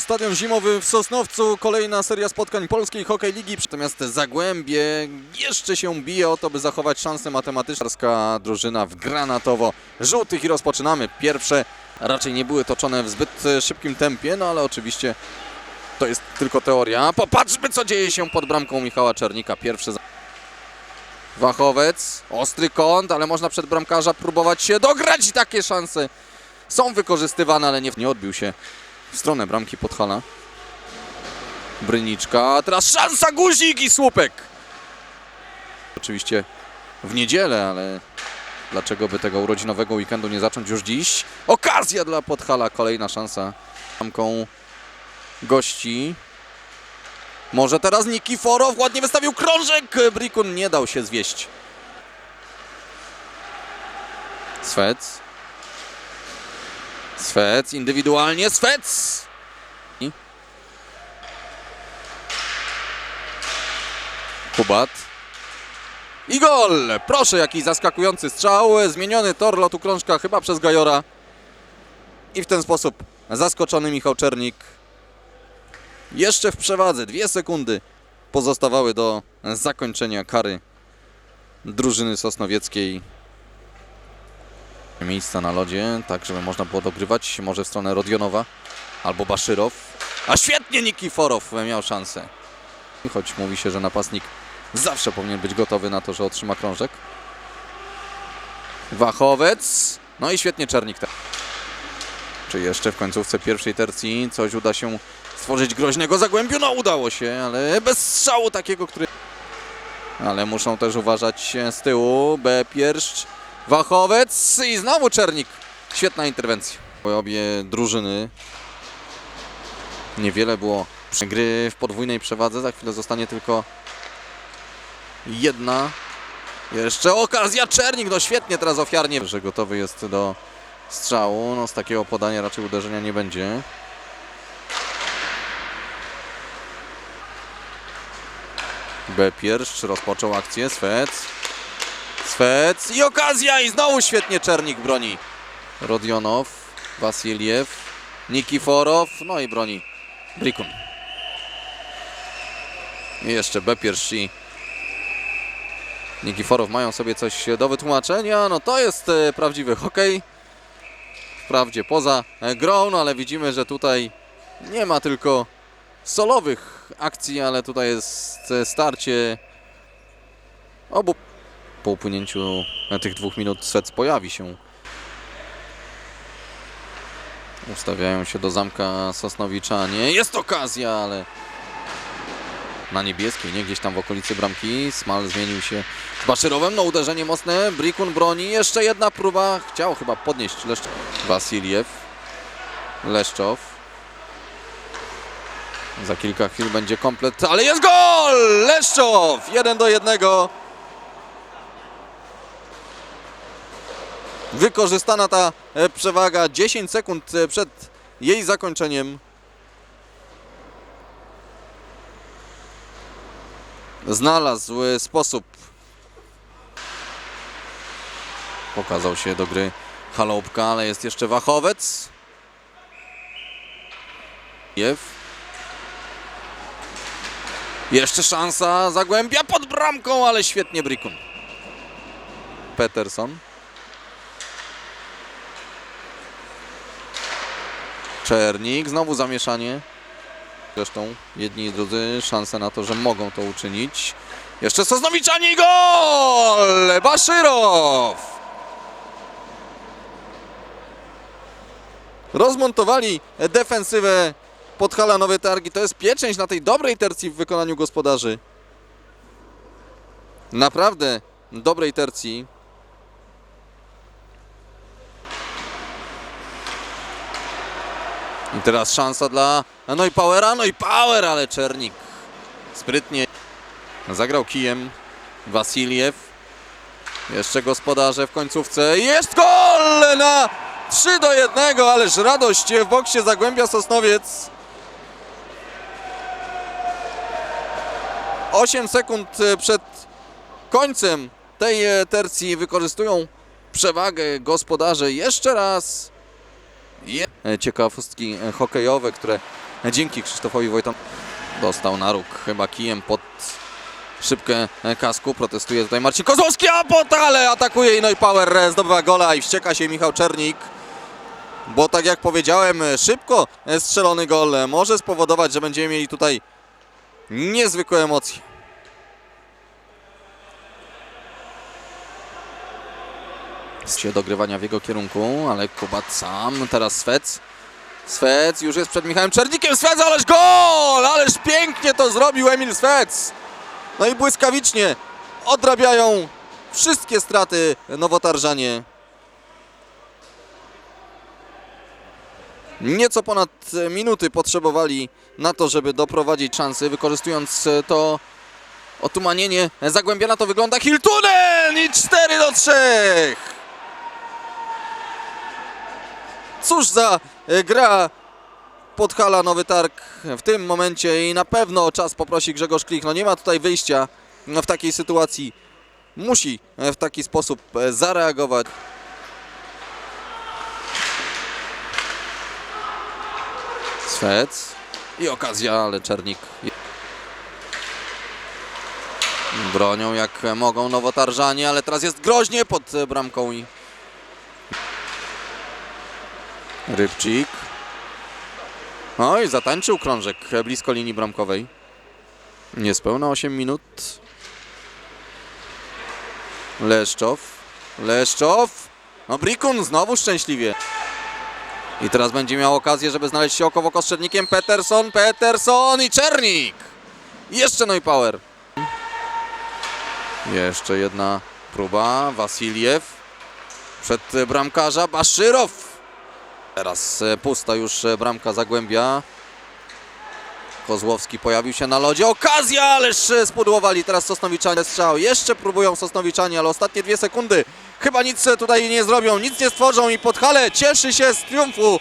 Stadion zimowy w Sosnowcu, kolejna seria spotkań Polskiej Hokej Ligi. Natomiast Zagłębie jeszcze się bije o to, by zachować szansę matematyczną. Drużyna w granatowo-żółtych i rozpoczynamy. Pierwsze raczej nie były toczone w zbyt szybkim tempie, no ale oczywiście to jest tylko teoria. Popatrzmy, co dzieje się pod bramką Michała Czernika. Pierwszy Wachowiec, ostry kąt, ale można przed bramkarza próbować się dograć i takie szanse są wykorzystywane, ale nie, nie odbił się w stronę bramki Podhala. Bryniczka, teraz szansa guzik i słupek. Oczywiście w niedzielę, ale dlaczego by tego urodzinowego weekendu nie zacząć już dziś? Okazja dla Podhala, kolejna szansa bramką gości. Może teraz Nikiforow ładnie wystawił krążek. Brikun nie dał się zwieść. Swec. Swec indywidualnie. Swec! Kubat. I gol! Proszę, jaki zaskakujący strzał. Zmieniony tor lotu krążka chyba przez Gajora. I w ten sposób zaskoczony Michał Czernik jeszcze w przewadze. Dwie sekundy pozostawały do zakończenia kary drużyny sosnowieckiej. Miejsca na lodzie, tak żeby można było dogrywać może w stronę Rodionowa albo Baszyrow. A świetnie Nikiforow miał szansę. Choć mówi się, że napastnik zawsze powinien być gotowy na to, że otrzyma krążek. Wachowiec. No i świetnie Czernik. Czy jeszcze w końcówce pierwszej tercji coś uda się stworzyć groźnego zagłębiu? No udało się, ale bez strzału takiego, który... Ale muszą też uważać z tyłu. B. Pierszcz. Wachowiec i znowu Czernik. Świetna interwencja. Obie drużyny. Niewiele było gry w podwójnej przewadze. Za chwilę zostanie tylko jedna. Jeszcze okazja Czernik. No świetnie teraz ofiarnie, że gotowy jest do strzału. No z takiego podania raczej uderzenia nie będzie. B. Pierszcz rozpoczął akcję. Swec. Swec i okazja i znowu świetnie Czernik broni. Rodionow, Wasiliew, Nikiforow, no i broni Brikun. I jeszcze B pierwsi. Nikiforow mają sobie coś do wytłumaczenia. No to jest e, prawdziwy hokej. Wprawdzie poza e, grą, no ale widzimy, że tutaj nie ma tylko solowych akcji, ale tutaj jest e, starcie obu po upłynięciu tych dwóch minut Sec pojawi się. Ustawiają się do zamka Sosnowiczanie. Jest okazja, ale na niebieskiej, nie gdzieś tam w okolicy bramki. Smal zmienił się z Baszyrowem. No uderzenie mocne. Brikun broni. Jeszcze jedna próba. Chciał chyba podnieść Leszczow. Wasiliew. Leszczow. Za kilka chwil będzie komplet, ale jest gol! Leszczow! 1 do 1. wykorzystana ta e, przewaga 10 sekund e, przed jej zakończeniem. Znalazł e, sposób. Pokazał się do gry Chaloupka, ale jest jeszcze Wachowiec. Jew. Jeszcze szansa Zagłębia pod bramką, ale świetnie Brikun. Peterson. Czernik, znowu zamieszanie. Zresztą jedni i drudzy szanse na to, że mogą to uczynić. Jeszcze Sosnowiczanie i gol! Baszyrow! Rozmontowali defensywę Podhala Nowe Targi. To jest pieczęć na tej dobrej tercji w wykonaniu gospodarzy. Naprawdę dobrej tercji. I teraz szansa dla no i Powera, no i Power, ale Czernik sprytnie zagrał kijem Wasiliew. Jeszcze gospodarze w końcówce. Jest gol na 3 do 1, ależ radość w boksie Zagłębia Sosnowiec. 8 sekund przed końcem tej e, tercji wykorzystują przewagę gospodarze jeszcze raz. E, Ciekawostki e, hokejowe, które dzięki Krzysztofowi Wojton. Dostał na róg chyba kijem pod szybkę kasku. Protestuje tutaj Marcin Kozłowski, a Potale atakuje i no i Power zdobywa gola i wścieka się Michał Czernik. Bo tak jak powiedziałem, szybko strzelony gol może spowodować, że będziemy mieli tutaj niezwykłe emocje. Się dogrywania w jego kierunku, ale Kubat sam, teraz Swec. Swec już jest przed Michałem Czernikiem, Swec, ależ gol! Ależ pięknie to zrobił Emil Swec! No i błyskawicznie odrabiają wszystkie straty nowotarżanie. Nieco ponad minuty potrzebowali na to, żeby doprowadzić szansy, wykorzystując to otumanienie. Zagłębia na to wygląda Hiltunen i 4 do 3! Cóż za e, gra Podhala Nowy Targ w tym momencie i na pewno czas poprosi Grzegorz Klich. No nie ma tutaj wyjścia no, w takiej sytuacji. Musi e, w taki sposób e, zareagować. Swec i okazja, ale Czernik bronią jak mogą nowotarżanie, ale teraz jest groźnie pod bramką i Rybcik. Oj, zatańczył krążek blisko linii bramkowej. Niespełna 8 minut. Leszczow. Leszczow. No Brikun znowu szczęśliwie. I teraz będzie miał okazję, żeby znaleźć się oko w oko z. Peterson, Peterson i Czernik. Jeszcze no i Power. Jeszcze jedna próba. Wasiliew. Przed bramkarza Baszyrow. Teraz e, pusta już e, bramka Zagłębia. Kozłowski pojawił się na lodzie. Okazja, ależ e, spudłowali teraz Sosnowiczanie strzał. Jeszcze próbują Sosnowiczanie, ale ostatnie dwie sekundy. Chyba nic tutaj nie zrobią, nic nie stworzą i Podhale cieszy się z triumfu.